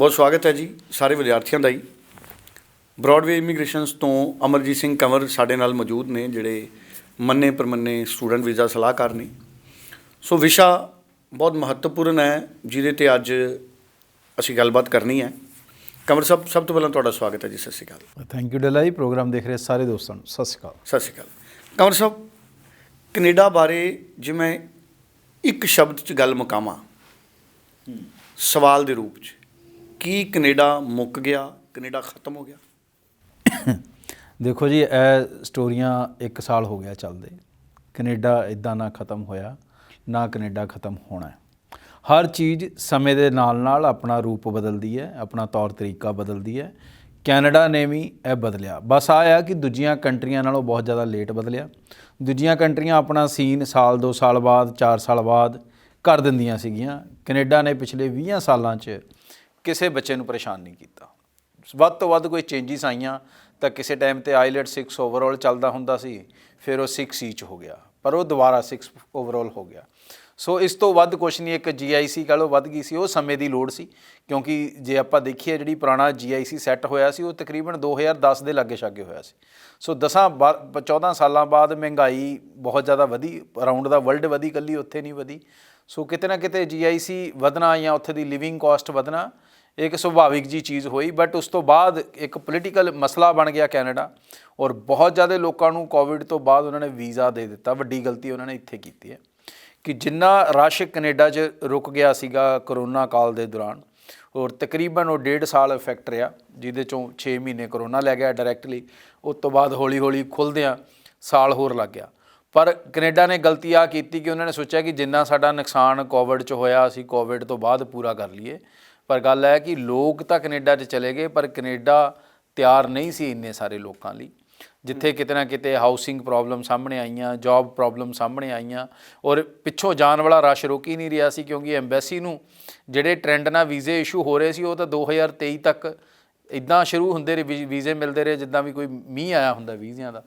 ਬਹੁਤ ਸਵਾਗਤ ਹੈ ਜੀ ਸਾਰੇ ਵਿਦਿਆਰਥੀਆਂ ਦਾ ਹੀ ਬ੍ਰੌਡਵੇ ਇਮੀਗ੍ਰੇਸ਼ਨਸ ਤੋਂ ਅਮਰਜੀਤ ਸਿੰਘ ਕੰਵਰ ਸਾਡੇ ਨਾਲ ਮੌਜੂਦ ਨੇ ਜਿਹੜੇ ਮੰਨੇ ਪਰਮੰਨੇ ਸਟੂਡੈਂਟ ਵੀਜ਼ਾ ਸਲਾਹਕਾਰ ਨੇ। ਸੋ ਵਿਸ਼ਾ ਬਹੁਤ ਮਹੱਤਵਪੂਰਨ ਹੈ ਜਿਹਦੇ ਤੇ ਅੱਜ ਅਸੀਂ ਗੱਲਬਾਤ ਕਰਨੀ ਹੈ। ਕੰਵਰ ਸਾਹਿਬ ਸਭ ਤੋਂ ਪਹਿਲਾਂ ਤੁਹਾਡਾ ਸਵਾਗਤ ਹੈ ਜੀ ਸਤਿ ਸ਼੍ਰੀ ਅਕਾਲ। ਥੈਂਕ ਯੂ ਡੇਲਾ ਜੀ ਪ੍ਰੋਗਰਾਮ ਦੇਖ ਰਹੇ ਸਾਰੇ ਦੋਸਤਾਂ ਨੂੰ। ਸਤਿ ਸ਼੍ਰੀ ਅਕਾਲ। ਸਤਿ ਸ਼੍ਰੀ ਅਕਾਲ। ਕੰਵਰ ਸਾਹਿਬ ਕੈਨੇਡਾ ਬਾਰੇ ਜੇ ਮੈਂ ਇੱਕ ਸ਼ਬਦ 'ਚ ਗੱਲ ਮੁਕਾਵਾਂ ਸਵਾਲ ਦੇ ਰੂਪ 'ਚ। ਕੀ ਕੈਨੇਡਾ ਮੁੱਕ ਗਿਆ, ਕੈਨੇਡਾ ਖਤਮ ਹੋ ਗਿਆ? ਦੇਖੋ ਜੀ, ਇਹ ਸਟੋਰੀਆਂ 1 ਸਾਲ ਹੋ ਗਿਆ ਚੱਲਦੇ। ਕੈਨੇਡਾ ਇਦਾਂ ਨਾ ਖਤਮ ਹੋਇਆ, ਨਾ ਕੈਨੇਡਾ ਖਤਮ ਹੋਣਾ ਹਰ ਚੀਜ਼ ਸਮੇਂ ਦੇ ਨਾਲ ਨਾਲ ਆਪਣਾ ਰੂਪ ਬਦਲਦੀ ਹੈ, ਆਪਣਾ ਤੌਰ ਤਰੀਕਾ ਬਦਲਦੀ ਹੈ। ਕੈਨੇਡਾ ਨੇ ਵੀ ਇਹ ਬਦਲਿਆ। ਬਸ ਆਹ ਆ ਕਿ ਦੂਜੀਆਂ ਕੰਟਰੀਆਂ ਨਾਲੋਂ ਬਹੁਤ ਜ਼ਿਆਦਾ ਲੇਟ ਬਦਲਿਆ। ਦੂਜੀਆਂ ਕੰਟਰੀਆਂ ਆਪਣਾ ਸੀਨ ਸਾਲ 2 ਸਾਲ ਬਾਅਦ 4 ਸਾਲ ਬਾਅਦ ਕਰ ਦਿੰਦੀਆਂ ਸੀਗੀਆਂ। ਕੈਨੇਡਾ ਨੇ ਪਿਛਲੇ 20 ਸਾਲਾਂ 'ਚ ਕਿਸੇ ਬੱਚੇ ਨੂੰ ਪਰੇਸ਼ਾਨ ਨਹੀਂ ਕੀਤਾ। ਵੱਧ ਤੋਂ ਵੱਧ ਕੋਈ ਚੇਂਜਸ ਆਈਆਂ ਤਾਂ ਕਿਸੇ ਟਾਈਮ ਤੇ ਆਈਲੈਟ 6 ਓਵਰਆਲ ਚੱਲਦਾ ਹੁੰਦਾ ਸੀ, ਫਿਰ ਉਹ 6 ਸੀ e ਚ ਹੋ ਗਿਆ, ਪਰ ਉਹ ਦੁਬਾਰਾ 6 ਓਵਰਆਲ ਹੋ ਗਿਆ। ਸੋ ਇਸ ਤੋਂ ਵੱਧ ਕੁਝ ਨਹੀਂ, ਇੱਕ ਜੀਆਈਸੀ ਕਹ ਲਓ, ਵੱਧ ਗਈ ਸੀ, ਉਹ ਸਮੇਂ ਦੀ ਲੋੜ ਸੀ, ਕਿਉਂਕਿ ਜੇ ਆਪਾਂ ਦੇਖੀਏ ਜਿਹੜੀ ਪੁਰਾਣਾ ਜੀਆਈਸੀ ਸੈੱਟ ਹੋਇਆ ਸੀ, ਉਹ ਤਕਰੀਬਨ 2010 ਦੇ ਲਾਗੇ ਛਾਗੇ ਹੋਇਆ ਸੀ। ਸੋ 10 14 ਸਾਲਾਂ ਬਾਅਦ ਮਹਿੰਗਾਈ ਬਹੁਤ ਜ਼ਿਆਦਾ ਵਧੀ ਅਰਾਊਂਡ ਦਾ ਵਰਲਡ ਵਧੀ ਕੱਲੀ ਉੱਥੇ ਨਹੀਂ ਵਧੀ। ਸੋ ਕਿਤੇ ਨਾ ਕਿਤੇ ਜੀਆਈਸੀ ਵਧਣਾ ਜਾਂ ਉੱਥੇ ਦੀ ਲਿਵਿੰਗ ਕਾਸਟ ਵਧਣਾ ਇੱਕ ਸੁਭਾਵਿਕ ਜੀ ਚੀਜ਼ ਹੋਈ ਬਟ ਉਸ ਤੋਂ ਬਾਅਦ ਇੱਕ ਪੋਲੀਟੀਕਲ ਮਸਲਾ ਬਣ ਗਿਆ ਕੈਨੇਡਾ ਔਰ ਬਹੁਤ ਜ਼ਿਆਦਾ ਲੋਕਾਂ ਨੂੰ ਕੋਵਿਡ ਤੋਂ ਬਾਅਦ ਉਹਨਾਂ ਨੇ ਵੀਜ਼ਾ ਦੇ ਦਿੱਤਾ, ਵੱਡੀ ਗਲਤੀ ਉਹਨਾਂ ਨੇ ਇੱਥੇ ਕੀਤੀ ਹੈ ਕਿ ਜਿੰਨਾ ਰਸ਼ ਕੈਨੇਡਾ 'ਚ ਰੁਕ ਗਿਆ ਸੀਗਾ ਕਰੋਨਾ ਕਾਲ ਦੇ ਦੌਰਾਨ ਔਰ ਤਕਰੀਬਨ ਉਹ ਡੇਢ ਸਾਲ ਇਫੈਕਟ ਰਿਹਾ, ਜਿਹਦੇ ਚੋਂ 6 ਮਹੀਨੇ ਕਰੋਨਾ ਲੈ ਗਿਆ ਡਾਇਰੈਕਟਲੀ ਉਸ ਤੋਂ ਬਾਅਦ ਹੌਲੀ-ਹੌਲੀ ਖੁੱਲਦਿਆਂ ਸਾਲ ਹੋਰ ਲੱਗ ਗਿਆ। ਪਰ ਕੈਨੇਡਾ ਨੇ ਗਲਤੀ ਆ ਕੀਤੀ ਕਿ ਉਹਨਾਂ ਨੇ ਸੋਚਿਆ ਕਿ ਜਿੰਨਾ ਸਾਡਾ ਨੁਕਸਾਨ ਕੋਵਿਡ 'ਚ ਹੋਇਆ, ਅਸੀਂ ਕੋਵਿਡ ਤੋਂ ਬਾਅਦ ਪੂਰਾ ਕਰ ਲਈਏ। ਪਰ ਗੱਲ ਹੈ ਕਿ ਲੋਕ ਤਾਂ ਕੈਨੇਡਾ 'ਚ ਚਲੇ ਗਏ ਪਰ ਕੈਨੇਡਾ ਤਿਆਰ ਨਹੀਂ ਸੀ ਇੰਨੇ ਸਾਰੇ ਲੋਕਾਂ ਲਈ। ਜਿੱਥੇ ਕਿਤੇ ਨਾ ਕਿਤੇ ਹਾਊਸਿੰਗ ਪ੍ਰੋਬਲਮ ਸਾਹਮਣੇ ਆਈਆਂ ਜੌਬ ਪ੍ਰੋਬਲਮ ਸਾਹਮਣੇ ਆਈਆਂ ਔਰ ਪਿੱਛੋਂ ਜਾਣ ਵਾਲਾ ਰਸ਼ ਰੁਕ ਹੀ ਨਹੀਂ ਰਿਹਾ ਸੀ ਕਿਉਂਕਿ ਐਮਬੈਸੀ ਨੂੰ ਜਿਹੜੇ ਟ੍ਰੈਂਡ ਨਾਲ ਵੀਜ਼ੇ ਇਸ਼ੂ ਹੋ ਰਹੇ ਸੀ ਉਹ ਤਾਂ 2023 ਤੱਕ ਇਦਾਂ ਸ਼ੁਰੂ ਹੁੰਦੇ ਰਹੇ ਵੀਜ਼ੇ ਮਿਲਦੇ ਰਹੇ ਜਿੱਦਾਂ ਵੀ ਕੋਈ ਮੀਂਹ ਆਇਆ ਹੁੰਦਾ ਵੀਜ਼ਿਆਂ ਦਾ।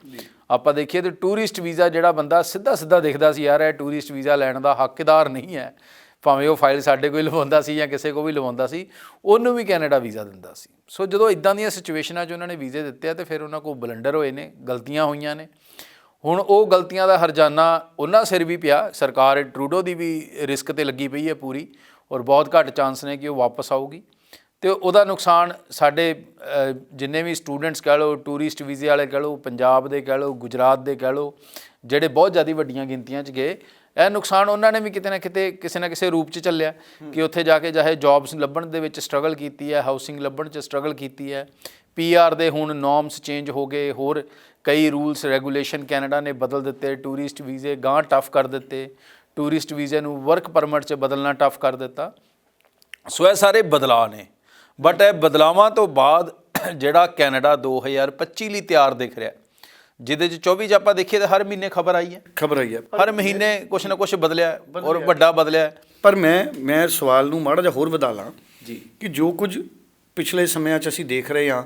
ਆਪਾਂ ਦੇਖੀਏ ਤੇ ਟੂਰਿਸਟ ਵੀਜ਼ਾ ਜਿਹੜਾ ਬੰਦਾ ਸਿੱਧਾ ਸਿੱਧਾ ਦੇਖਦਾ ਸੀ ਯਾਰ ਇਹ ਟੂਰਿਸਟ ਵੀਜ਼ਾ ਲੈਣ ਦਾ ਹੱਕਦਾਰ ਨਹੀਂ ਹੈ। ਭਾਵੇਂ ਉਹ ਫਾਈਲ ਸਾਡੇ ਕੋਈ ਲਵਾਉਂਦਾ ਸੀ ਜਾਂ ਕਿਸੇ ਕੋ ਵੀ ਲਵਾਉਂਦਾ ਸੀ, ਉਹਨੂੰ ਵੀ ਕੈਨੇਡਾ ਵੀਜ਼ਾ ਦਿੰਦਾ ਸੀ। ਸੋ ਜਦੋਂ ਇਦਾਂ ਦੀਆਂ ਸਿਚੁਏਸ਼ਨਾਂ 'ਚ ਉਹਨਾਂ ਨੇ ਵੀਜ਼ੇ ਦਿੱਤੇ ਆ ਤੇ ਫਿਰ ਉਹਨਾਂ ਕੋਲ ਬਲੰਡਰ ਹੋਏ ਨੇ, ਗਲਤੀਆਂ ਹੋਈਆਂ ਨੇ। ਹੁਣ ਉਹ ਗਲਤੀਆਂ ਦਾ ਹਰਜਾਨਾ ਉਹਨਾਂ ਸਿਰ ਵੀ ਪਿਆ, ਸਰਕਾਰ ਟਰੂਡੋ ਦੀ ਵੀ ਰਿਸਕ ਤੇ ਲੱਗੀ ਪਈ ਹੈ ਪੂਰੀ ਔਰ ਬਹੁਤ ਘੱਟ ਚਾਂਸ ਨੇ ਕਿ ਉਹ ਵਾਪਸ ਆਊਗੀ। ਤੇ ਉਹਦਾ ਨੁਕਸਾਨ ਸਾਡੇ ਜਿੰਨੇ ਵੀ ਸਟੂਡੈਂਟਸ ਕਹਿ ਲਓ, ਟੂਰਿਸਟ ਵੀਜ਼ੇ ਵਾਲੇ ਕਹਿ ਲਓ, ਪੰਜਾਬ ਦੇ ਕਹਿ ਲਓ, ਗੁਜਰਾਤ ਦੇ ਕਹਿ ਲਓ, ਜਿਹੜੇ ਬਹੁਤ ਜ਼ਿਆਦਾ ਵੱਡੀਆਂ ਗਿਣਤੀਆਂ 'ਚ ਗਏ ਇਹ ਨੁਕਸਾਨ ਉਹਨਾਂ ਨੇ ਵੀ ਕਿਤੇ ਨਾ ਕਿਤੇ ਕਿਸੇ ਨਾ ਕਿਸੇ ਰੂਪ 'ਚ ਚੱਲਿਆ ਕਿ ਉੱਥੇ ਜਾ ਕੇ ਚਾਹੇ ਜੌਬਸ ਲੱਭਣ ਦੇ ਵਿੱਚ ਸਟਰਗਲ ਕੀਤੀ ਹੈ ਹਾਊਸਿੰਗ ਲੱਭਣ 'ਚ ਸਟਰਗਲ ਕੀਤੀ ਹੈ ਪੀਆਰ ਦੇ ਹੁਣ ਨੋਰਮਸ ਚੇਂਜ ਹੋ ਗਏ, ਹੋਰ ਕਈ ਰੂਲਸ ਰੈਗੂਲੇਸ਼ਨ ਕੈਨੇਡਾ ਨੇ ਬਦਲ ਦਿੱਤੇ ਟੂਰਿਸਟ ਵੀਜ਼ੇ ਗਾਂ ਟਫ ਕਰ ਦਿੱਤੇ ਟੂਰਿਸਟ ਵੀਜ਼ੇ ਨੂੰ ਵਰਕ ਪਰਮਿਟ 'ਚ ਬਦਲਣਾ ਟਫ ਕਰ ਦਿੱਤਾ। ਸੋ ਇਹ ਸਾਰੇ ਬਦਲਾਅ ਨੇ। ਬਟ ਇਹ ਬਦਲਾਵਾਂ ਤੋਂ ਬਾਅਦ ਜਿਹੜਾ ਕੈਨੇਡਾ 2025 ਲਈ ਤਿਆਰ ਦਿਖ ਰਿਹਾ ਜਿਹਦੇ ਚ 24 ਚ ਆਪਾਂ ਦੇਖੀਏ ਤਾਂ ਹਰ ਮਹੀਨੇ ਖਬਰ ਆਈ ਹੈ। ਖਬਰ ਆਈ ਹੈ। ਹਰ ਮਹੀਨੇ ਕੁਛ ਨਾ ਕੁਛ ਬਦਲਿਆ ਔਰ ਵੱਡਾ ਬਦਲਿਆ। ਪਰ ਮੈਂ ਮੈਂ ਸਵਾਲ ਨੂੰ ਮਾੜਾ ਜਿਹਾ ਹੋਰ ਵਧਾ ਲਾਂ ਜੀ। ਕਿ ਜੋ ਕੁਝ ਪਿਛਲੇ ਸਮਿਆਂ 'ਚ ਅਸੀਂ ਦੇਖ ਰਹੇ ਹਾਂ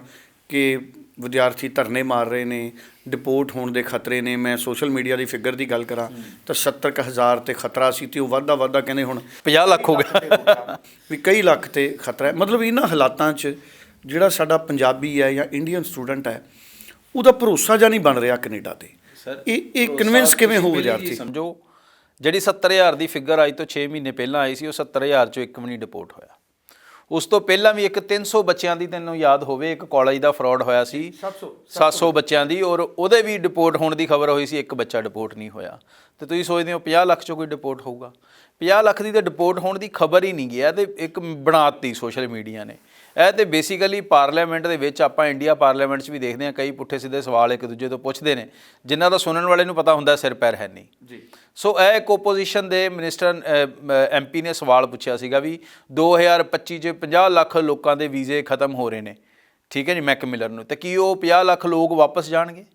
ਕਿ ਵਿਦਿਆਰਥੀ ਧਰਨੇ ਮਾਰ ਰਹੇ ਨੇ ਡਿਪੋਰਟ ਹੋਣ ਦੇ ਖਤਰੇ ਨੇ ਮੈਂ ਸੋਸ਼ਲ ਮੀਡੀਆ ਦੀ ਫਿਗਰ ਦੀ ਗੱਲ ਕਰਾਂ ਤਾਂ 70 ਕੁ ਹਜ਼ਾਰ ਤੇ ਖਤਰਾ ਸੀ ਤੇ ਉਹ ਵਾਧਾ ਵਾਧਾ ਕਹਿੰਦੇ ਹੁਣ 50 ਲੱਖ ਹੋ ਗਿਆ। ਵੀ ਕਈ ਲੱਖ ਤੇ ਖਤਰਾ ਹੈ। ਮਤਲਬ ਇਹਨਾਂ ਹਾਲਾਤਾਂ 'ਚ ਜਿਹੜਾ ਸਾਡਾ ਪੰਜਾਬੀ ਹੈ ਜਾਂ ਇੰਡੀਅਨ ਸਟੂਡੈਂਟ ਹੈ ਉਹਦਾ ਭਰੋਸਾ ਜਾਂ ਨਹੀਂ ਬਣ ਰਿਹਾ ਕੈਨੇਡਾ ਤੇ। ਇਹ ਇਹ ਕਨਵਿੰਸ ਕਿਵੇਂ ਹੋ ਵਿਦਿਆਰਥੀ? ਸਮਝੋ ਜਿਹੜੀ 70000 ਦੀ ਫਿਗਰ ਆਈ ਤੋਂ 6 ਮਹੀਨੇ ਪਹਿਲਾਂ ਆਈ ਸੀ ਉਹ 70000 ਚੋਂ ਇੱਕ ਵੀ ਨਹੀਂ ਡਿਪੋਰਟ ਹੋਇਆ। ਉਸ ਤੋਂ ਪਹਿਲਾਂ ਵੀ ਇੱਕ 300 ਬੱਚਿਆਂ ਦੀ ਤੈਨੂੰ ਯਾਦ ਹੋਵੇ ਇੱਕ ਕਾਲਜ ਦਾ ਫਰਾਡ ਹੋਇਆ ਸੀ 700 700 ਬੱਚਿਆਂ ਦੀ ਔਰ ਉਹਦੇ ਵੀ ਡਿਪੋਰਟ ਹੋਣ ਦੀ ਖਬਰ ਹੋਈ ਸੀ ਇੱਕ ਬੱਚਾ ਡਿਪੋਰਟ ਨਹੀਂ ਹੋਇਆ। ਤੇ ਤੁਸੀਂ ਸੋਚਦੇ ਹੋ 50 ਲੱਖ ਚੋਂ ਕੋਈ ਡਿਪੋਰਟ ਹੋਊਗਾ। 50 ਲੱਖ ਦੀ ਤਾਂ ਡਿਪੋਰਟ ਹੋਣ ਦੀ ਖਬਰ ਹੀ ਨਹੀਂ ਗਿਆ ਤੇ ਇੱਕ ਬਣਾਤੀ ਸੋਸ਼ਲ ਮੀਡੀਆ ਨੇ। ਇਹ ਤੇ ਬੇਸਿਕਲੀ ਪਾਰਲੀਮੈਂਟ ਦੇ ਵਿੱਚ ਆਪਾਂ ਇੰਡੀਆ ਪਾਰਲੀਮੈਂਟ 'ਚ ਵੀ ਦੇਖਦੇ ਹਾਂ ਕਈ ਪੁੱਠੇ ਸਿੱਧੇ ਸਵਾਲ ਇੱਕ ਦੂਜੇ ਤੋਂ ਪੁੱਛਦੇ ਨੇ ਜਿਨ੍ਹਾਂ ਦਾ ਸੁਣਨ ਵਾਲੇ ਨੂੰ ਪਤਾ ਹੁੰਦਾ ਸਿਰ ਪੈਰ ਹੈ ਨਹੀਂ। ਜੀ। ਸੋ ਇਹ ਇੱਕ opposition ਦੇ ਮਿਨਿਸਟਰ ਐਮਪੀ ਨੇ ਸਵਾਲ ਪੁੱਛਿਆ ਸੀਗਾ ਵੀ 2025 ਚ 50 ਲੱਖ ਲੋਕਾਂ ਦੇ ਵੀਜ਼ੇ ਖਤਮ ਹੋ ਰਹੇ ਨੇ। ਠੀਕ ਹੈ ਜੀ ਮੈਕ ਮਿਲਰ ਨੂੰ। ਤੇ ਕੀ ਉਹ 50 ਲੱਖ ਲੋਕ ਵਾਪਸ ਜਾਣਗੇ?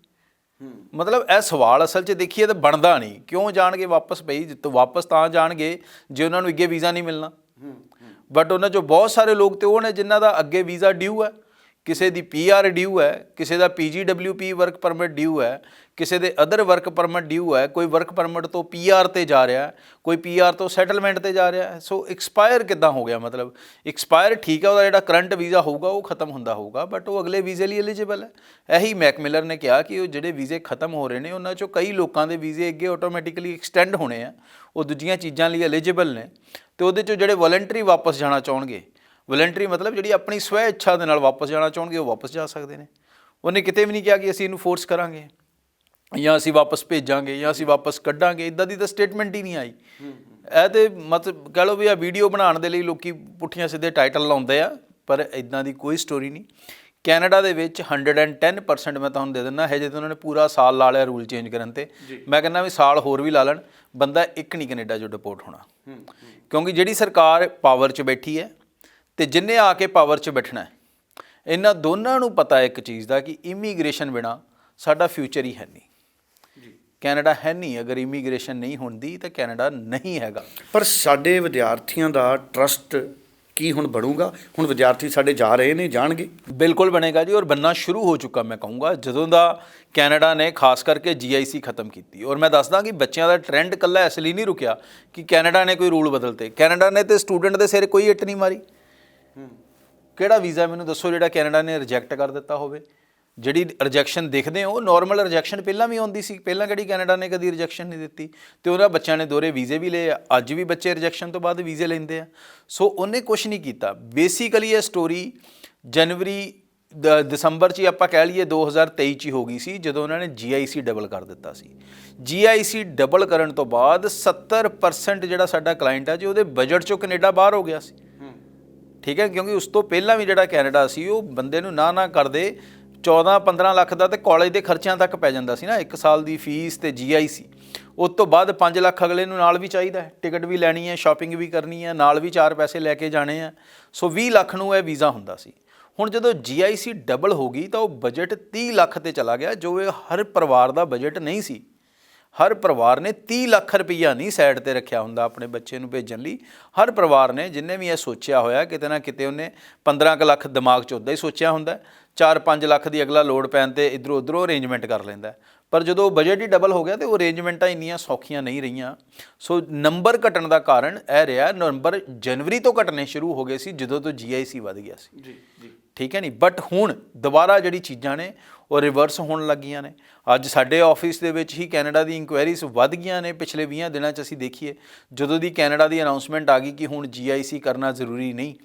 ਮਤਲਬ ਇਹ ਸਵਾਲ ਅਸਲ 'ਚ ਦੇਖੀਏ ਤਾਂ ਬਣਦਾ ਨਹੀਂ। ਕਿਉਂ ਜਾਣਗੇ ਵਾਪਸ ਭਈ ਜਿੱਤੋਂ ਵਾਪਸ ਤਾਂ ਜਾਣਗੇ ਜੇ ਉਹਨਾਂ ਨੂੰ ਅੱਗੇ ਵੀਜ਼ਾ ਨਹੀਂ ਮਿਲਣਾ। ਬਟ ਉਹਨਾਂ 'ਚੋਂ ਬਹੁਤ ਸਾਰੇ ਲੋਕ ਤੇ ਉਹ ਨੇ ਜਿਨ੍ਹਾਂ ਦਾ ਅੱਗੇ ਵੀਜ਼ਾ ਡਿਊ ਹੈ। ਕਿਸੇ ਦੀ ਪੀਆਰ ਡਿਊ ਹੈ, ਕਿਸੇ ਦਾ ਪੀਜੀਡਬਲਯੂਪੀ ਵਰਕ ਪਰਮਿਟ ਡਿਊ ਹੈ ਕਿਸੇ ਦੇ ਅਦਰ ਵਰਕ ਪਰਮਿਟ ਡਿਊ ਹੈ, ਕੋਈ ਵਰਕ ਪਰਮਿਟ ਤੋਂ ਪੀਆਰ ਤੇ ਜਾ ਰਿਹਾ ਹੈ, ਕੋਈ ਪੀਆਰ ਤੋਂ ਸੈਟਲਮੈਂਟ ਤੇ ਜਾ ਰਿਹਾ ਸੋ ਐਕਸਪਾਇਰ ਕਿੱਦਾਂ ਹੋ ਗਿਆ ਮਤਲਬ? ਐਕਸਪਾਇਰ ਠੀਕ ਹੈ, ਉਹਦਾ ਜਿਹੜਾ ਕਰੰਟ ਵੀਜ਼ਾ ਹੋਊਗਾ, ਉਹ ਖਤਮ ਹੁੰਦਾ ਹੋਊਗਾ ਬਟ ਉਹ ਅਗਲੇ ਵੀਜ਼ੇ ਲਈ ਐਲੀਜੀਬਲ ਹੈ। ਇਹੀ ਮੈਕ ਨੇ ਕਿਹਾ ਕਿ ਉਹ ਜਿਹੜੇ ਵੀਜ਼ੇ ਖਤਮ ਹੋ ਰਹੇ ਨੇ, ਉਹਨਾਂ ਚੋਂ ਕਈ ਲੋਕਾਂ ਦੇ ਵੀਜ਼ੇ ਅੱਗੇ ਆਟੋਮੈਟਿਕਲੀ ਐਕਸਟੈਂਡ ਹੋਣੇ ਆ। ਉਹ ਦੂਜੀਆਂ ਚੀਜ਼ਾਂ ਲਈ ਐਲੀਜੀਬਲ ਨੇ। ਤੇ ਉਹਦੇ ਚੋਂ ਜਿਹੜੇ ਵੋਲੰਟਰੀ ਵਾਪਸ ਜਾਣਾ ਚਾਹਣਗੇ ਵੋਲੰਟਰੀ ਮਤਲਬ ਜਿਹੜੀ ਆਪਣੀ ਸਵੈ ਇੱਛਾ ਦੇ ਨਾਲ ਵਾਪਸ ਜਾਣਾ ਚਾਹਣਗੇ, ਉਹ ਵਾਪਸ ਜਾ ਸਕਦੇ ਨੇ। ਉਹਨੇ ਕਿਤੇ ਵੀ ਨਹੀਂ ਕਿਹਾ ਕਿ ਅਸੀਂ ਇਹਨੂੰ ਫੋਰਸ ਕਰਾਂਗੇ। ਜਾਂ ਅਸੀਂ ਵਾਪਸ ਭੇਜਾਂਗੇ ਜਾਂ ਅਸੀਂ ਵਾਪਸ ਕੱਢਾਂਗੇ ਇਦਾਂ ਦੀ ਤਾਂ ਸਟੇਟਮੈਂਟ ਹੀ ਨਹੀਂ ਆਈ। ਇਹ ਤੇ ਮਤਲਬ ਕਹ ਲਓ ਵੀ ਆ ਵੀਡੀਓ ਬਣਾਉਣ ਦੇ ਲਈ ਲੋਕੀ ਪੁੱਠੀਆਂ ਸਿੱਧੇ ਟਾਈਟਲ ਲਾਉਂਦੇ ਆ ਪਰ ਇਦਾਂ ਦੀ ਕੋਈ ਸਟੋਰੀ ਨਹੀਂ। ਕੈਨੇਡਾ ਦੇ ਵਿੱਚ 110% ਮੈਂ ਤੁਹਾਨੂੰ ਦੇ ਦਿੰਦਾ ਹੈ ਜੇ ਉਹਨਾਂ ਨੇ ਪੂਰਾ ਸਾਲ ਲਾ ਲਿਆ ਰੂਲ ਚੇਂਜ ਕਰਨ ਤੇ। ਮੈਂ ਕਹਿੰਦਾ ਵੀ ਸਾਲ ਹੋਰ ਵੀ ਲਾ ਲੈਣ ਬੰਦਾ ਇੱਕ ਨਹੀਂ ਕੈਨੇਡਾ 'ਚੋਂ ਡਿਪੋਰਟ ਹੋਣਾ। ਕਿਉਂਕਿ ਜਿਹੜੀ ਸਰਕਾਰ ਪਾਵਰ 'ਚ ਬੈਠੀ ਹੈ ਤੇ ਜਿੰਨੇ ਆ ਕੇ ਪਾਵਰ 'ਚ ਬੈਠਣਾ ਇਹਨਾਂ ਦੋਨਾਂ ਨੂੰ ਪਤਾ ਹੈ ਇੱਕ ਚੀਜ਼ ਦਾ ਕਿ ਇਮੀਗ੍ਰੇਸ਼ਨ ਬਿਨਾ ਸਾਡਾ ਫਿਊਚਰ ਹੀ ਹੈ ਨਹੀਂ। ਕੈਨੇਡਾ ਹੈ ਨਹੀਂ ਅਗਰ ਇਮੀਗ੍ਰੇਸ਼ਨ ਨਹੀਂ ਹੁੰਦੀ ਤਾਂ ਕੈਨੇਡਾ ਨਹੀਂ ਹੈਗਾ। ਪਰ ਸਾਡੇ ਵਿਦਿਆਰਥੀਆਂ ਦਾ ਟਰਸਟ ਕੀ ਹੁਣ ਬਣੂਗਾ? ਹੁਣ ਵਿਦਿਆਰਥੀ ਸਾਡੇ ਜਾ ਰਹੇ ਨੇ ਜਾਣਗੇ। ਬਿਲਕੁਲ ਬਣੇਗਾ ਜੀ ਔਰ ਬੰਨਾ ਸ਼ੁਰੂ ਹੋ ਚੁੱਕਾ ਮੈਂ ਕਹੂੰਗਾ। ਜਦੋਂ ਦਾ ਕੈਨੇਡਾ ਨੇ ਖਾਸ ਕਰਕੇ ਜੀਆਈਸੀ ਖਤਮ ਕੀਤੀ ਔਰ ਮੈਂ ਦੱਸਦਾ ਕਿ ਬੱਚਿਆਂ ਦਾ ਟ੍ਰੈਂਡ ਕੱਲਾ ਇਸ ਲਈ ਨਹੀਂ ਰੁਕਿਆ ਕਿ ਕੈਨੇਡਾ ਨੇ ਕੋਈ ਰੂਲ ਬਦਲਤੇ। ਕੈਨੇਡਾ ਨੇ ਤੇ ਸਟੂਡੈਂਟ ਦੇ ਸਿਰ ਕੋਈ ਇੱਟ ਨਹੀਂ ਮਾਰੀ। ਕਿਹੜਾ ਵੀਜ਼ਾ ਮੈਨੂੰ ਦੱਸੋ ਜਿਹੜਾ ਕੈਨੇਡਾ ਨੇ ਰਿਜੈਕਟ ਕਰ ਦਿੱਤਾ ਹੋਵੇ? ਜਿਹੜੀ ਰਿਜੈਕਸ਼ਨ ਦੇਖਦੇ ਹੋ ਨਾਰਮਲ ਰਿਜੈਕਸ਼ਨ ਪਹਿਲਾਂ ਵੀ ਆਉਂਦੀ ਸੀ। ਪਹਿਲਾਂ ਕਿਹੜੀ ਕੈਨੇਡਾ ਨੇ ਕਦੀ ਰਿਜੈਕਸ਼ਨ ਨਹੀਂ ਦਿੱਤੀ? ਤੇ ਉਹਨਾਂ ਬੱਚਿਆਂ ਨੇ ਦੋਰੇ ਵੀਜ਼ੇ ਵੀ ਲਏ। ਅੱਜ ਵੀ ਬੱਚੇ ਰਿਜੈਕਸ਼ਨ ਤੋਂ ਬਾਅਦ ਵੀਜ਼ੇ ਲੈਂਦੇ ਆ। ਸੋ ਉਹਨੇ ਕੁਝ ਨਹੀਂ ਕੀਤਾ। ਬੇਸਿਕਲੀ ਇਹ ਸਟੋਰੀ ਜਨਵਰੀ ਦਸੰਬਰ 'ਚ ਆਪਾਂ ਕਹਿ ਲਈਏ 2023 'ਚ ਹੀ ਹੋ ਗਈ ਸੀ ਜਦੋਂ ਉਹਨਾਂ ਨੇ ਜੀਆਈਸੀ ਡਬਲ ਕਰ ਦਿੱਤਾ ਸੀ। ਜੀਆਈਸੀ ਡਬਲ ਕਰਨ ਤੋਂ ਬਾਅਦ 70% ਜਿਹੜਾ ਸਾਡਾ ਕਲਾਇੰਟ ਆ ਜੀ ਉਹਦੇ ਬਜਟ 'ਚੋਂ ਕੈਨੇਡਾ ਬਾਹਰ ਹੋ ਗਿਆ ਸੀ। ਠੀਕ ਹੈ? ਕਿਉਂਕਿ ਉਸ ਤੋਂ ਪਹਿਲਾਂ ਵੀ ਜਿਹੜਾ ਕੈਨੇਡਾ ਸੀ ਉਹ ਬੰਦੇ ਨੂੰ ਨਾ ਨਾ ਕਰਦੇ 14 15 ਲੱਖ ਦਾ ਤੇ ਕਾਲਜ ਦੇ ਖਰਚਿਆਂ ਤੱਕ ਪੈ ਜਾਂਦਾ ਸੀ ਨਾ, ਇੱਕ ਸਾਲ ਦੀ ਫੀਸ ਤੇ ਜੀਆਈਸੀ ਉਸ ਤੋਂ ਬਾਅਦ 5 ਲੱਖ ਅਗਲੇ ਨੂੰ ਨਾਲ ਵੀ ਚਾਹੀਦਾ ਹੈ, ਟਿਕਟ ਵੀ ਲੈਣੀ ਹੈ ਸ਼ਾਪਿੰਗ ਵੀ ਕਰਨੀ ਹੈ, ਨਾਲ ਵੀ ਚਾਰ ਪੈਸੇ ਲੈ ਕੇ ਜਾਣੇ ਆ। ਸੋ 20 ਲੱਖ ਨੂੰ ਇਹ ਵੀਜ਼ਾ ਹੁੰਦਾ ਸੀ। ਹੁਣ ਜਦੋਂ ਜੀਆਈਸੀ ਡਬਲ ਹੋ ਗਈ ਤਾਂ ਉਹ ਬਜਟ 30 ਲੱਖ ਤੇ ਚਲਾ ਗਿਆ, ਜੋ ਇਹ ਹਰ ਪਰਿਵਾਰ ਦਾ ਬਜਟ ਨਹੀਂ ਸੀ। ਹਰ ਪਰਿਵਾਰ ਨੇ 30 ਲੱਖ ਰੁਪਈਆ ਨਹੀਂ ਸਾਈਡ ਤੇ ਰੱਖਿਆ ਹੁੰਦਾ ਆਪਣੇ ਬੱਚੇ ਨੂੰ ਭੇਜਣ ਲਈ। ਹਰ ਪਰਿਵਾਰ ਨੇ ਜਿੰਨੇ ਵੀ ਇਹ ਸੋਚਿਆ ਹੋਇਆ ਕਿਤੇ ਨਾ ਕਿਤੇ ਉਹਨੇ 15 ਕੁ ਲੱਖ ਦਿਮਾਗ 'ਚ ਉੱਦਾਂ ਹੀ ਸੋਚਿਆ ਹੁੰਦਾ 4-5 ਲੱਖ ਦੀ ਅਗਲਾ ਲੋਡ ਪੈਣ ਤੇ ਇਧਰੋਂ ਉਧਰੋਂ ਅਰੇਂਜਮੈਂਟ ਕਰ ਲੈਂਦਾ। ਪਰ ਜਦੋਂ ਬਜਟ ਹੀ ਡਬਲ ਹੋ ਗਿਆ ਤੇ ਉਹ ਅਰੇਂਜਮੈਂਟਾਂ ਇੰਨੀਆਂ ਸੌਖੀਆਂ ਨਹੀਂ ਰਹੀਆਂ। ਸੋ ਨੰਬਰ ਘਟਣ ਦਾ ਕਾਰਨ ਇਹ ਰਿਹਾ ਨੰਬਰ ਜਨਵਰੀ ਤੋਂ ਘਟਣੇ ਸ਼ੁਰੂ ਹੋ ਗਏ ਸੀ ਜਦੋਂ ਤੋਂ ਜੀਆਈਸੀ ਵਧ ਗਿਆ ਸੀ। ਜੀ ਜੀ। ਠੀਕ ਹੈ ਨਹੀਂ ਬਟ ਹੁਣ ਦੁਬਾਰਾ ਜਿਹੜੀ ਚੀਜ਼ਾਂ ਨੇ ਉਹ ਰਿਵਰਸ ਹੋਣ ਲੱਗੀਆਂ ਨੇ। ਅੱਜ ਸਾਡੇ ਆਫਿਸ ਦੇ ਵਿੱਚ ਹੀ ਕੈਨੇਡਾ ਦੀ ਇਨਕੁਆਇਰੀਜ਼ ਵੱਧ ਗਈਆਂ ਨੇ। ਪਿਛਲੇ 20 ਦਿਨਾਂ 'ਚ ਅਸੀਂ ਦੇਖੀਏ ਜਦੋਂ ਦੀ ਕੈਨੇਡਾ ਦੀ ਅਨਾਉਂਸਮੈਂਟ ਆ ਗਈ ਕਿ ਹੁਣ ਜੀਆਈਸੀ ਕਰਨਾ ਜ਼ਰੂਰੀ ਨਹੀਂ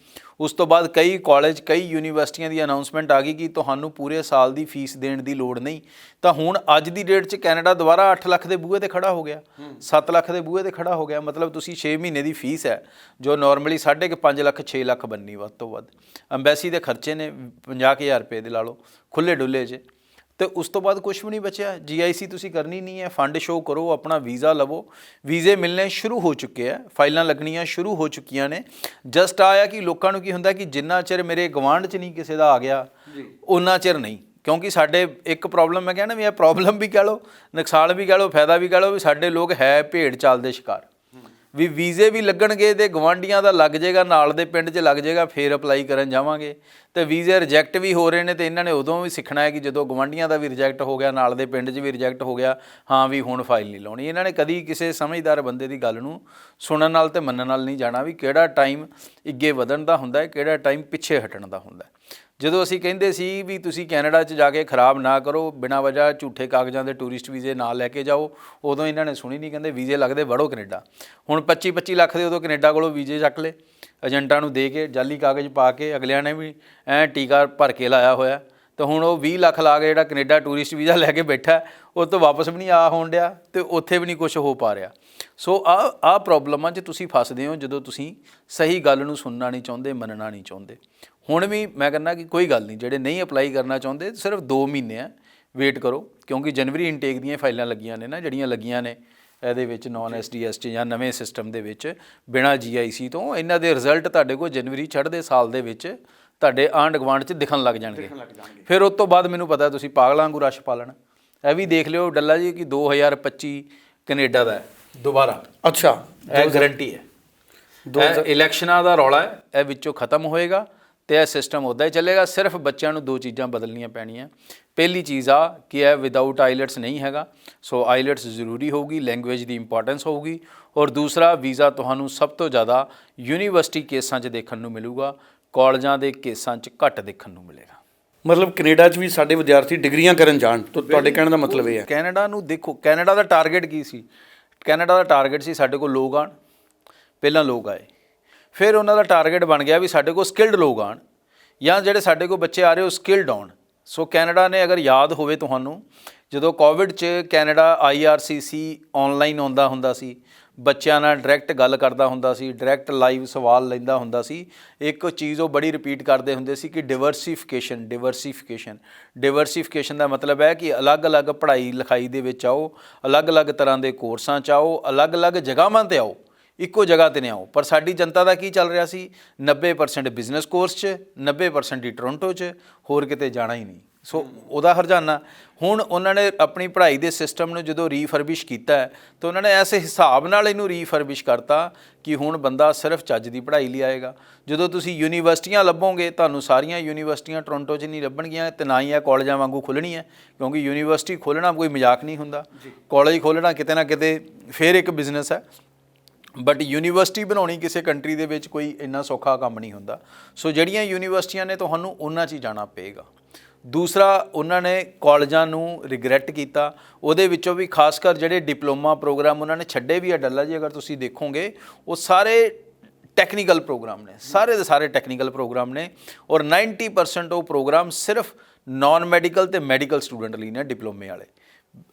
ਉਸ ਤੋਂ ਬਾਅਦ ਕਈ ਕਾਲਜ ਕਈ ਯੂਨੀਵਰਸਿਟੀਆਂ ਦੀ ਅਨਾਉਂਸਮੈਂਟ ਆ ਗਈ ਕਿ ਤੁਹਾਨੂੰ ਪੂਰੇ ਸਾਲ ਦੀ ਫੀਸ ਦੇਣ ਦੀ ਲੋੜ ਨਹੀਂ। ਤਾਂ ਹੁਣ ਅੱਜ ਦੀ ਡੇਟ 'ਚ ਕੈਨੇਡਾ ਦੁਬਾਰਾ 8 ਲੱਖ ਦੇ ਬੂਹੇ ਤੇ ਖੜਾ ਹੋ ਗਿਆ। 7 ਲੱਖ ਦੇ ਬੂਹੇ ਤੇ ਖੜਾ ਹੋ ਗਿਆ। ਮਤਲਬ ਤੁਸੀਂ 6 ਮਹੀਨੇ ਦੀ ਫੀਸ ਹੈ ਜੋ ਨਾਰਮਲੀ 5.5 ਲੱਖ 6 ਲੱਖ ਬੰਨੀ ਵੱਧ ਤੋਂ ਵੱਧ। ਅੰਬੈਸੀ ਦੇ ਖਰਚੇ ਨੇ 50000 ਰੁਪਏ ਦੇ ਲਾ ਲਓ। ਖੁੱਲੇ ਡੁੱਲੇ 'ਚ ਤੇ ਉਸ ਤੋਂ ਬਾਅਦ ਕੁਝ ਵੀ ਨਹੀਂ ਬਚਿਆ। ਜੀਆਈਸੀ ਤੁਸੀਂ ਕਰਨੀ ਨਹੀਂ ਹੈ। ਫੰਡ ਸ਼ੋ ਕਰੋ ਆਪਣਾ ਵੀਜ਼ਾ ਲਵੋ। ਵੀਜ਼ੇ ਮਿਲਣੇ ਸ਼ੁਰੂ ਹੋ ਚੁੱਕੇ ਆ। ਫਾਈਲਾਂ ਲੱਗਣੀਆਂ ਸ਼ੁਰੂ ਹੋ ਚੁੱਕੀਆਂ ਨੇ। ਜਸਟ ਆਇਆ ਕਿ ਲੋਕਾਂ ਨੂੰ ਕੀ ਹੁੰਦਾ ਕਿ ਜਿੰਨਾ ਚਿਰ ਮੇਰੇ ਗਵਾਂਢ 'ਚ ਨਹੀਂ ਕਿਸੇ ਦਾ ਆ ਗਿਆ ਉਹਨਾਂ ਚਿਰ ਨਹੀਂ। ਕਿਉਂਕਿ ਸਾਡੇ ਇੱਕ ਪ੍ਰੋਬਲਮ ਮੈਂ ਕਹਿੰਦਾ ਵੀ ਇਹ ਪ੍ਰੋਬਲਮ ਵੀ ਕਹਿ ਲਓ ਨੁਕਸਾਨ ਵੀ ਕਹਿ ਲਓ ਫਾਇਦਾ ਵੀ ਕਹਿ ਲਓ ਵੀ ਸਾਡੇ ਲੋਕ ਹੈ ਭੇਡ ਚਾਲ ਦੇ ਸ਼ਿਕਾਰ। ਵੀ ਵੀਜ਼ੇ ਵੀ ਲੱਗਣਗੇ ਤੇ ਗਵਾਂਡੀਆਂ ਦਾ ਲੱਗ ਜਾਏਗਾ, ਨਾਲ ਦੇ ਪਿੰਡ 'ਚ ਲੱਗ ਜਾਏਗਾ, ਫੇਰ ਅਪਲਾਈ ਕਰਨ ਜਾਵਾਂਗੇ। ਤੇ ਵੀਜ਼ੇ ਰਿਜੈਕਟ ਵੀ ਹੋ ਰਹੇ ਨੇ ਤੇ ਇਹਨਾਂ ਨੇ ਉਦੋਂ ਵੀ ਸਿੱਖਣਾ ਹੈ ਕਿ ਜਦੋਂ ਗਵਾਂਡੀਆਂ ਦਾ ਵੀ ਰਿਜੈਕਟ ਹੋ ਗਿਆ, ਨਾਲ ਦੇ ਪਿੰਡ 'ਚ ਵੀ ਰਿਜੈਕਟ ਹੋ ਗਿਆ, ਹਾਂ ਵੀ ਹੁਣ ਫਾਈਲ ਨਹੀਂ ਲਾਉਣੀ। ਇਹਨਾਂ ਨੇ ਕਦੀ ਕਿਸੇ ਸਮਝਦਾਰ ਬੰਦੇ ਦੀ ਗੱਲ ਨੂੰ ਸੁਣਨ ਨਾਲ ਤੇ ਮੰਨਣ ਨਾਲ ਨਹੀਂ ਜਾਣਾ ਵੀ ਕਿਹੜਾ ਟਾਈਮ ਅੱਗੇ ਵਧਣ ਦਾ ਹੁੰਦਾ ਹੈ, ਕਿਹੜਾ ਟਾਈਮ ਪਿੱਛੇ ਹਟਣ ਦਾ ਹੁੰਦਾ ਹੈ। ਜਦੋਂ ਅਸੀਂ ਕਹਿੰਦੇ ਸੀ ਵੀ ਤੁਸੀਂ ਕੈਨੇਡਾ 'ਚ ਜਾ ਕੇ ਖਰਾਬ ਨਾ ਕਰੋ, ਬਿਨਾਂ ਵਜ੍ਹਾ ਝੂਠੇ ਕਾਗਜ਼ਾਂ ਦੇ ਟੂਰਿਸਟ ਵੀਜ਼ੇ ਨਾ ਲੈ ਕੇ ਜਾਓ, ਉਦੋਂ ਇਹਨਾਂ ਨੇ ਸੁਣੀ ਨਹੀਂ, ਕਹਿੰਦੇ ਵੀਜ਼ੇ ਲੱਗਦੇ ਵੜੋ ਕੈਨੇਡਾ। ਹੁਣ 25 25 ਲੱਖ ਦੇ ਉਦੋਂ ਕੈਨੇਡਾ ਕੋਲੋਂ ਵੀਜ਼ੇ ਚੱਕ ਲਏ, ਏਜੰਟਾਂ ਨੂੰ ਦੇ ਕੇ, ਜਾਲੀ ਕਾਗਜ਼ ਪਾ ਕੇ, ਅਗਲਿਆਂ ਨੇ ਵੀ ਐ ਟੀਕਾ ਭਰ ਕੇ ਲਾਇਆ ਹੋਇਆ। ਤਾਂ ਹੁਣ ਉਹ 20 ਲੱਖ ਲਾ ਕੇ ਜਿਹੜਾ ਕੈਨੇਡਾ ਟੂਰਿਸਟ ਵੀਜ਼ਾ ਲੈ ਕੇ ਬੈਠਾ, ਉਹ ਤੋਂ ਵਾਪਸ ਵੀ ਨਹੀਂ ਆ ਹੋਣ ਡਿਆ ਤੇ ਉੱਥੇ ਵੀ ਨਹੀਂ ਕੁਝ ਹੋ ਪਾ ਰਿਹਾ। ਸੋ ਆ ਆ ਪ੍ਰੋਬਲਮਾਂ 'ਚ ਤੁਸੀਂ ਫਸਦੇ ਹੋ ਜਦੋਂ ਤੁਸੀਂ ਸਹੀ ਗੱਲ ਨੂੰ ਸੁਣਨਾ ਨਹੀਂ ਚਾਹੁੰਦੇ, ਮੰਨਣਾ ਨਹੀਂ ਚਾਹੁੰਦੇ। ਹੁਣ ਵੀ ਮੈਂ ਕਹਿੰਦਾ ਕਿ ਕੋਈ ਗੱਲ ਨਹੀਂ ਜਿਹੜੇ ਨਹੀਂ ਅਪਲਾਈ ਕਰਨਾ ਚਾਹੁੰਦੇ ਸਿਰਫ 2 ਮਹੀਨੇ ਆ ਵੇਟ ਕਰੋ ਕਿਉਂਕਿ ਜਨਵਰੀ ਇਨਟੇਕ ਦੀਆਂ ਫਾਈਲਾਂ ਲੱਗੀਆਂ ਨੇ ਨਾ ਜਿਹੜੀਆਂ ਲੱਗੀਆਂ ਨੇ ਇਹਦੇ ਵਿੱਚ ਨਾਨ ਐਸਡੀਐਸ ਚ ਜਾਂ ਨਵੇਂ ਸਿਸਟਮ ਦੇ ਵਿੱਚ ਬਿਨਾ ਜੀਆਈਸੀ ਤੋਂ ਇਹਨਾਂ ਦੇ ਰਿਜ਼ਲਟ ਤੁਹਾਡੇ ਕੋਲ ਜਨਵਰੀ ਚੜ੍ਹਦੇ ਸਾਲ ਦੇ ਵਿੱਚ ਤੁਹਾਡੇ ਆਂਢ ਗੁਆਂਢ ਚ ਦਿਖਣ ਲੱਗ ਜਾਣਗੇ। ਫਿਰ ਉਸ ਤੋਂ ਬਾਅਦ ਮੈਨੂੰ ਪਤਾ ਤੁਸੀਂ ਪਾਗਲਾਂ ਵਾਂਗੂ ਰਸ਼ ਪਾ ਲੈਣਾ। ਇਹ ਵੀ ਦੇਖ ਲਿਓ ਡੱਲਾ ਜੀ ਕਿ 2025 ਕੈਨੇਡਾ ਦਾ ਹੈ ਦੁਬਾਰਾ। ਅੱਛਾ। ਇਹ ਗਾਰੰਟੀ ਹੈ। ਇਲੈਕਸ਼ਨਾਂ ਦਾ ਰੌਲਾ ਹੈ ਇਹ ਵਿੱਚੋਂ ਖਤਮ ਹੋਏਗਾ। ਤੇ ਇਹ ਸਿਸਟਮ ਉੱਦਾਂ ਹੀ ਚੱਲੇਗਾ ਸਿਰਫ ਬੱਚਿਆਂ ਨੂੰ ਦੋ ਚੀਜ਼ਾਂ ਬਦਲਣੀਆਂ ਪੈਣੀਆਂ। ਪਹਿਲੀ ਚੀਜ਼ ਆ ਕਿ ਇਹ ਵਿਦਆਊਟ ਆਈਲੈਟਸ ਨਹੀਂ ਹੈਗਾ ਸੋ ਆਈਲੈਟਸ ਜ਼ਰੂਰੀ ਹੋਊਗੀ ਲੈਂਗੁਏਜ ਦੀ ਇੰਪੋਰਟੈਂਸ ਹੋਊਗੀ। ਔਰ ਦੂਸਰਾ ਵੀਜ਼ਾ ਤੁਹਾਨੂੰ ਸਭ ਤੋਂ ਜ਼ਿਆਦਾ ਯੂਨੀਵਰਸਿਟੀ ਕੇਸਾਂ 'ਚ ਦੇਖਣ ਨੂੰ ਮਿਲੂਗਾ ਕਾਲਜਾਂ ਦੇ ਕੇਸਾਂ 'ਚ ਘੱਟ ਦੇਖਣ ਨੂੰ ਮਿਲੇਗਾ। ਮਤਲਬ ਕੈਨੇਡਾ 'ਚ ਵੀ ਸਾਡੇ ਵਿਦਿਆਰਥੀ ਡਿਗਰੀਆਂ ਕਰਨ ਜਾਣ ਤਾਂ ਤੁਹਾਡੇ ਕਹਿਣ ਦਾ ਮਤਲਬ ਇਹ ਹੈ। ਕੈਨੇਡਾ ਨੂੰ ਦੇਖੋ ਕੈਨੇਡਾ ਦਾ ਟਾਰਗੇਟ ਕੀ ਸੀ? ਕੈਨੇਡਾ ਦਾ ਟਾਰਗੇਟ ਸੀ ਸਾਡੇ ਕੋਲ ਲੋਕ ਆਣ ਪਹਿਲਾਂ ਲੋਕ ਆਏ। ਫਿਰ ਉਹਨਾਂ ਦਾ ਟਾਰਗੇਟ ਬਣ ਗਿਆ ਵੀ ਸਾਡੇ ਕੋਲ ਸਕਿਲਡ ਲੋਕ ਆਣ ਜਾਂ ਜਿਹੜੇ ਸਾਡੇ ਕੋਲ ਬੱਚੇ ਆ ਰਹੇ ਉਹ ਸਕਿਲਡ ਆਉਣ। ਸੋ ਕੈਨੇਡਾ ਨੇ ਅਗਰ ਯਾਦ ਹੋਵੇ ਤੁਹਾਨੂੰ, ਜਦੋਂ ਕੋਵਿਡ 'ਚ ਕੈਨੇਡਾ ਆਈਆਰਸੀਸੀ ਆਨਲਾਈਨ ਆਉਂਦਾ ਹੁੰਦਾ ਸੀ, ਬੱਚਿਆਂ ਨਾਲ ਡਾਇਰੈਕਟ ਗੱਲ ਕਰਦਾ ਹੁੰਦਾ ਸੀ ਡਾਇਰੈਕਟ ਲਾਈਵ ਸਵਾਲ ਲੈਂਦਾ ਹੁੰਦਾ ਸੀ, ਇੱਕ ਚੀਜ਼ ਉਹ ਬੜੀ ਰਿਪੀਟ ਕਰਦੇ ਹੁੰਦੇ ਸੀ ਕਿ ਡਿਵਰਸੀਫਿਕੇਸ਼ਨ ਡਿਵਰਸੀਫਿਕੇਸ਼ਨ ਡਿਵਰਸੀਫਿਕੇਸ਼ਨ ਦਾ ਮਤਲਬ ਹੈ ਕਿ ਅਲੱਗ-ਅਲੱਗ ਪੜ੍ਹਾਈ ਲਿਖਾਈ ਦੇ ਵਿੱਚ ਆਓ, ਅਲੱਗ-ਅਲੱਗ ਤਰ੍ਹਾਂ ਦੇ ਕੋਰਸਾਂ 'ਚ ਆਓ, ਅਲੱਗ-ਅਲੱਗ ਜਗ੍ਹਾਵਾਂ ਤੇ ਆਓ। ਇੱਕੋ ਜਗ੍ਹਾ ਤੇ ਨਾ ਆਓ ਪਰ ਸਾਡੀ ਜਨਤਾ ਦਾ ਕੀ ਚੱਲ ਰਿਹਾ ਸੀ? 90% ਬਿਜ਼ਨਸ ਕੋਰਸ 'ਚ 90% ਹੀ ਟੋਰਾਂਟੋ 'ਚ ਹੋਰ ਕਿਤੇ ਜਾਣਾ ਹੀ ਨਹੀਂ। ਸੋ ਉਹਦਾ ਹਰਜਾਨਾ। ਹੁਣ ਉਹਨਾਂ ਨੇ ਆਪਣੀ ਪੜ੍ਹਾਈ ਦੇ ਸਿਸਟਮ ਨੂੰ ਜਦੋਂ ਰੀਫਰਬਿਸ਼ ਕੀਤਾ ਹੈ, ਤਾਂ ਉਹਨਾਂ ਨੇ ਐਸੇ ਹਿਸਾਬ ਨਾਲ ਇਹਨੂੰ ਰੀਫਰਬਿਸ਼ ਕਰਤਾ ਕਿ ਹੁਣ ਬੰਦਾ ਸਿਰਫ ਚੱਜ ਦੀ ਪੜ੍ਹਾਈ ਲਈ ਆਏਗਾ। ਜਦੋਂ ਤੁਸੀਂ ਯੂਨੀਵਰਸਿਟੀਆਂ ਲੱਭੋਗੇ ਤੁਹਾਨੂੰ ਸਾਰੀਆਂ ਯੂਨੀਵਰਸਿਟੀਆਂ ਟੋਰਾਂਟੋ 'ਚ ਨਹੀਂ ਲੱਭਣਗੀਆਂ ਤੇ ਨਾ ਹੀ ਇਹ ਕਾਲਜਾਂ ਵਾਂਗੂ ਖੁੱਲਣੀਆਂ ਕਿਉਂਕਿ ਯੂਨੀਵਰਸਿਟੀ ਖੋਲ੍ਹਣਾ ਕੋਈ ਮਜ਼ਾਕ ਨਹੀਂ ਹੁੰਦਾ। ਕਾਲਜ ਖੋਲ੍ਹਣਾ ਕਿਤੇ ਨਾ ਕਿਤੇ ਫੇਰ ਇੱਕ ਬਿਜ਼ਨਸ ਹੈ। ਬਟ ਯੂਨੀਵਰਸਿਟੀ ਬਣਾਉਣੀ ਕਿਸੇ ਕੰਟਰੀ ਦੇ ਵਿੱਚ ਕੋਈ ਇੰਨਾ ਸੌਖਾ ਕੰਮ ਨਹੀਂ ਹੁੰਦਾ। ਸੋ ਜਿਹੜੀਆਂ ਯੂਨੀਵਰਸਿਟੀਆਂ ਨੇ ਤੁਹਾਨੂੰ ਉਹਨਾਂ 'ਚ ਹੀ ਜਾਣਾ ਪਏਗਾ। ਦੂਸਰਾ, ਉਹਨਾਂ ਨੇ ਕਾਲਜਾਂ ਨੂੰ ਰਿਗਰੈਟ ਕੀਤਾ। ਉਹਦੇ ਵਿੱਚੋਂ ਵੀ ਖਾਸ ਕਰ ਜਿਹੜੇ ਡਿਪਲੋਮਾ ਪ੍ਰੋਗਰਾਮ ਉਹਨਾਂ ਨੇ ਛੱਡੇ ਵੀ ਆ ਡੱਲਾ ਜੀ, ਅਗਰ ਤੁਸੀਂ ਦੇਖੋਗੇ, ਉਹ ਸਾਰੇ ਟੈਕਨੀਕਲ ਪ੍ਰੋਗਰਾਮ ਨੇ। ਸਾਰੇ ਦੇ ਸਾਰੇ ਟੈਕਨੀਕਲ ਪ੍ਰੋਗਰਾਮ ਨੇ ਔਰ 90% ਉਹ ਪ੍ਰੋਗਰਾਮ ਸਿਰਫ ਨਾਨ ਮੈਡੀਕਲ ਤੇ ਮੈਡੀਕਲ ਸਟੂਡੈਂਟ ਲਈ ਨੇ, ਡਿਪਲੋਮੇ ਵਾਲੇ।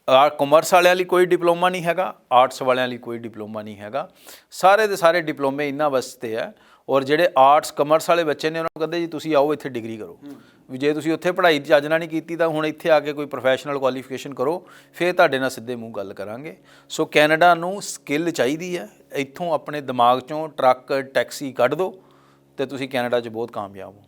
ਆ ਕਾਮਰਸ ਵਾਲਿਆਂ ਲਈ ਕੋਈ ਡਿਪਲੋਮਾ ਨਹੀਂ ਹੈਗਾ ਆਰਟਸ ਵਾਲਿਆਂ ਲਈ ਕੋਈ ਡਿਪਲੋਮਾ ਨਹੀਂ ਹੈਗਾ। ਸਾਰੇ ਦੇ ਸਾਰੇ ਡਿਪਲੋਮੇ ਇਹਨਾਂ ਵਾਸਤੇ ਆ ਔਰ ਜਿਹੜੇ ਆਰਟਸ ਕਾਮਰਸ ਵਾਲੇ ਬੱਚੇ ਨੇ ਉਹਨਾਂ ਨੂੰ ਕਹਿੰਦੇ ਜੀ ਤੁਸੀਂ ਆਓ ਇੱਥੇ ਡਿਗਰੀ ਕਰੋ। ਵੀ ਜੇ ਤੁਸੀਂ ਉੱਥੇ ਪੜ੍ਹਾਈ ਚੱਜ ਨਾਲ ਨਹੀਂ ਕੀਤੀ ਤਾਂ ਹੁਣ ਇੱਥੇ ਆ ਕੇ ਕੋਈ ਪ੍ਰੋਫੈਸ਼ਨਲ ਕੁਆਲੀਫਿਕੇਸ਼ਨ ਕਰੋ ਫਿਰ ਤੁਹਾਡੇ ਨਾਲ ਸਿੱਧੇ ਮੂੰਹ ਗੱਲ ਕਰਾਂਗੇ। ਸੋ ਕੈਨੇਡਾ ਨੂੰ ਸਕਿੱਲ ਚਾਹੀਦੀ ਹੈ। ਇੱਥੋਂ ਆਪਣੇ ਦਿਮਾਗ ਚੋਂ ਟਰੱਕ ਟੈਕਸੀ ਕੱਢ ਦਿਓ ਤੇ ਤੁਸੀਂ ਕੈਨੇਡਾ 'ਚ ਬਹੁਤ ਕਾਮਯਾਬ ਹੋ।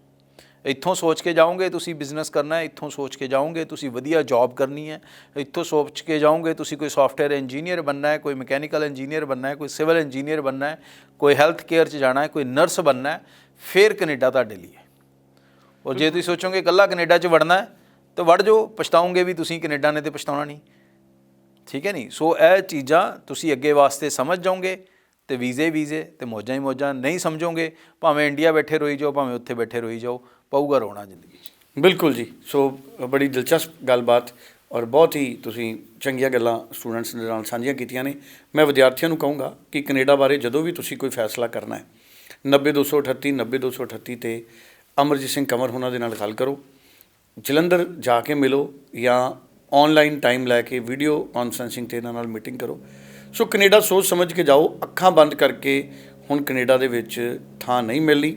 ਇੱਥੋਂ ਸੋਚ ਕੇ ਜਾਓਗੇ, ਤੁਸੀਂ ਬਿਜ਼ਨਸ ਕਰਨਾ ਹੈ, ਇੱਥੋਂ ਸੋਚ ਕੇ ਜਾਓਗੇ, ਤੁਸੀਂ ਵਧੀਆ ਜੌਬ ਕਰਨੀ ਹੈ, ਇੱਥੋਂ ਸੋਚ ਕੇ ਜਾਓਗੇ, ਤੁਸੀਂ ਕੋਈ ਸੌਫਟਵੇਅਰ ਇੰਜੀਨੀਅਰ ਬਣਨਾ ਹੈ, ਕੋਈ ਮਕੈਨੀਕਲ ਇੰਜੀਨੀਅਰ ਬਣਨਾ ਹੈ, ਕੋਈ ਸਿਵਲ ਇੰਜੀਨੀਅਰ ਬਣਨਾ ਹੈ, ਕੋਈ ਹੈਲਥ ਕੇਅਰ 'ਚ ਜਾਣਾ ਹੈ, ਕੋਈ ਨਰਸ ਬਣਨਾ ਹੈ, ਫਿਰ ਕੈਨੇਡਾ ਤੁਹਾਡੇ ਲਈ ਹੈ। ਔਰ ਜੇ ਤੁਸੀਂ ਸੋਚੋਗੇ ਇਕੱਲਾ ਕੈਨੇਡਾ 'ਚ ਵੜਨਾ ਹੈ, ਤਾਂ ਵੜ ਜਾਓ ਪਛਤਾਉਂਗੇ ਵੀ ਤੁਸੀਂ ਕੈਨੇਡਾ ਨੇ ਤੇ ਪਛਤਾਉਣਾ ਨਹੀਂ। ਠੀਕ ਹੈ ਨਹੀਂ ਸੋ ਇਹ ਚੀਜ਼ਾਂ ਤੁਸੀਂ ਅੱਗੇ ਵਾਸਤੇ ਸਮਝ ਜਾਓਗੇ। ਤੇ ਵੀਜ਼ੇ ਵੀਜ਼ੇ ਤੇ ਮੌਜਾਂ ਹੀ ਮੌਜਾਂ, ਨਹੀਂ ਸਮਝੋਗੇ, ਭਾਵੇਂ ਇੰਡੀਆ ਬੈਠੇ ਰੋਈ ਜਾਓ, ਭਾਵੇਂ ਉੱਥੇ ਬੈਠੇ ਰੋਈ ਜਾਓ, ਪਊਗਾ ਰੋਣਾ ਜ਼ਿੰਦਗੀ 'ਚ। ਬਿਲਕੁਲ ਜੀ। ਸੋ, ਬੜੀ ਦਿਲਚਸਪ ਗੱਲਬਾਤ ਔਰ ਬਹੁਤ ਹੀ ਤੁਸੀਂ ਚੰਗੀਆਂ ਗੱਲਾਂ ਸਟੂਡੈਂਟਸ ਦੇ ਨਾਲ ਸਾਂਝੀਆਂ ਕੀਤੀਆਂ ਨੇ। ਮੈਂ ਵਿਦਿਆਰਥੀਆਂ ਨੂੰ ਕਹੂੰਗਾ ਕਿ ਕੈਨੇਡਾ ਬਾਰੇ ਜਦੋਂ ਵੀ ਤੁਸੀਂ ਕੋਈ ਫੈਸਲਾ ਕਰਨਾ ਹੈ 90238 90238 ਤੇ ਅਮਰਜੀਤ ਸਿੰਘ ਕੰਵਰ ਉਹਨਾਂ ਦੇ ਨਾਲ ਗੱਲ ਕਰੋ। ਜਲੰਧਰ ਜਾ ਕੇ ਮਿਲੋ ਜਾਂ ਆਨਲਾਈਨ ਟਾਈਮ ਲੈ ਕੇ ਵੀਡੀਓ ਕਾਨਫਰੈਂਸਿੰਗ ਤੇ ਇਹਨਾਂ ਨਾਲ ਮੀਟਿੰਗ ਕਰੋ। ਸੋ ਕੈਨੇਡਾ ਸੋਚ ਸਮਝ ਕੇ ਜਾਓ ਅੱਖਾਂ ਬੰਦ ਕਰਕੇ ਹੁਣ ਕੈਨੇਡਾ ਦੇ ਵਿੱਚ ਥਾਂ ਨਹੀਂ ਮਿਲਣੀ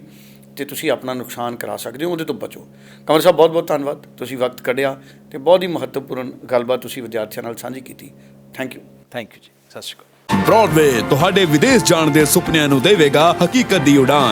ਤੇ ਤੁਸੀਂ ਆਪਣਾ ਨੁਕਸਾਨ ਕਰਾ ਸਕਦੇ ਹੋ ਉਹਦੇ ਤੋਂ ਬਚੋ। ਕੰਵਰ ਸਾਹਿਬ ਬਹੁਤ ਬਹੁਤ ਧੰਨਵਾਦ। ਤੁਸੀਂ ਵਕਤ ਕੱਢਿਆ ਤੇ ਬਹੁਤ ਹੀ ਮਹੱਤਵਪੂਰਨ ਗੱਲਬਾਤ ਤੁਸੀਂ ਵਿਦਿਆਰਥੀਆਂ ਨਾਲ ਸਾਂਝੀ ਕੀਤੀ। ਥੈਂਕ ਯੂ ਥੈਂਕ ਯੂ ਜੀ। ਸਤਿ ਸ਼੍ਰੀ ਅਕਾਲ। ਬ੍ਰੌਡਵੇ ਤੁਹਾਡੇ ਵਿਦੇਸ਼ ਜਾਣ ਦੇ ਸੁਪਨਿਆਂ ਨੂੰ ਦੇਵੇਗਾ ਹਕੀਕਤ ਦੀ ਉਡਾਨ।